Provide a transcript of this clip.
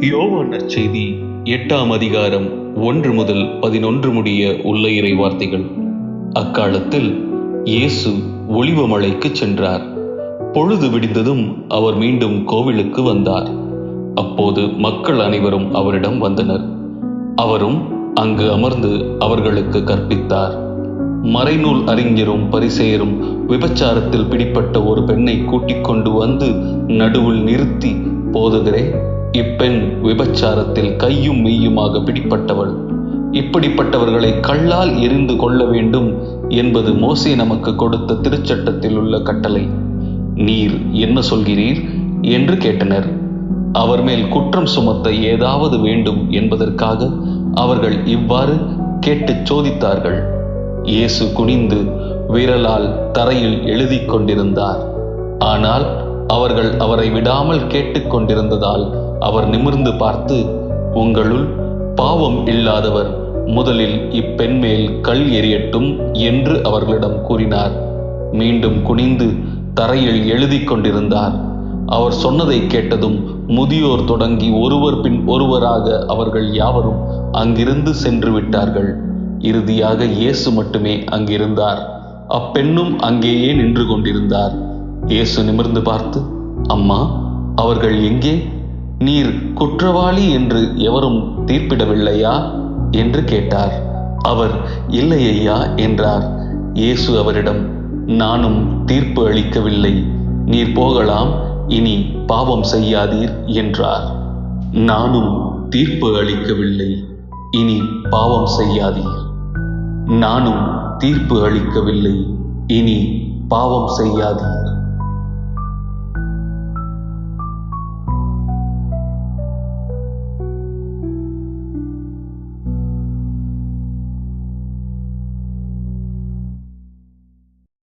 யோவான் நற்செய்தி எட்டாம் அதிகாரம் ஒன்று முதல் பதினொன்று முடிய உள்ள இறை வார்த்தைகள் அக்காலத்தில் இயேசு ஒளிவமலைக்கு சென்றார். பொழுது விடிந்ததும் அவர் மீண்டும் கோவிலுக்கு வந்தார். அப்போது மக்கள் அனைவரும் அவரிடம் வந்தனர். அவரும் அங்கு அமர்ந்து அவர்களுக்கு கற்பித்தார். மறைநூல் அறிஞரும் பரிசெயரும் விபச்சாரத்தில் பிடிப்பட்ட ஒரு பெண்ணை கூட்டிக் கொண்டு வந்து நடுவில் நிறுத்தி போதுகிறே. இப்பெண் விபச்சாரத்தில் கையும் மெய்யுமாக பிடிப்பட்டவள். இப்படிப்பட்டவர்களை கல்லால் எரிந்து கொள்ள வேண்டும் என்பது மோசே நமக்கு கொடுத்த திருச்சட்டத்தில் உள்ள கட்டளை. நீர் என்ன சொல்கிறீர்? என்று கேட்டனர். அவர் மேல் குற்றம் சுமத்த ஏதாவது வேண்டும் என்பதற்காக அவர்கள் இவ்வாறு கேட்டுச் சோதித்தார்கள். இயேசு குனிந்து விரலால் தரையில் எழுதி கொண்டிருந்தார். ஆனால் அவர்கள் அவரை விடாமல் கேட்டுக்கொண்டிருந்ததால் அவர் நிமிர்ந்து பார்த்து உங்களுள் பாவம் இல்லாதவர் முதலில் இப்பெண் மேல் கல் எறியட்டும் என்று அவர்களிடம் கூறினார். மீண்டும் குனிந்து தரையில் எழுதி கொண்டிருந்தார். அவர் சொன்னதை கேட்டதும் முதியோர் தொடங்கி ஒருவர் பின் ஒருவராக அவர்கள் யாவரும் அங்கிருந்து சென்று விட்டார்கள். இறுதியாக இயேசு மட்டுமே அங்கிருந்தார். அப்பெண்ணும் அங்கேயே நின்று கொண்டிருந்தார். இயேசு நிமிர்ந்து பார்த்து அம்மா அவர்கள் எங்கே? நீர் குற்றவாளி என்று எவரும் தீர்ப்பிடவில்லையா? என்று கேட்டார். அவர் இல்லை ஐயா என்றார். இயேசு அவரிடம் நானும் தீர்ப்பு அளிக்கவில்லை. நீர் போகலாம் இனி பாவம் செய்யாதீர் என்றார். நானும் தீர்ப்பு அளிக்கவில்லை. இனி பாவம் செய்யாதீர். நானும் தீர்ப்பு அளிக்கவில்லை. இனி பாவம் செய்யாதீர்.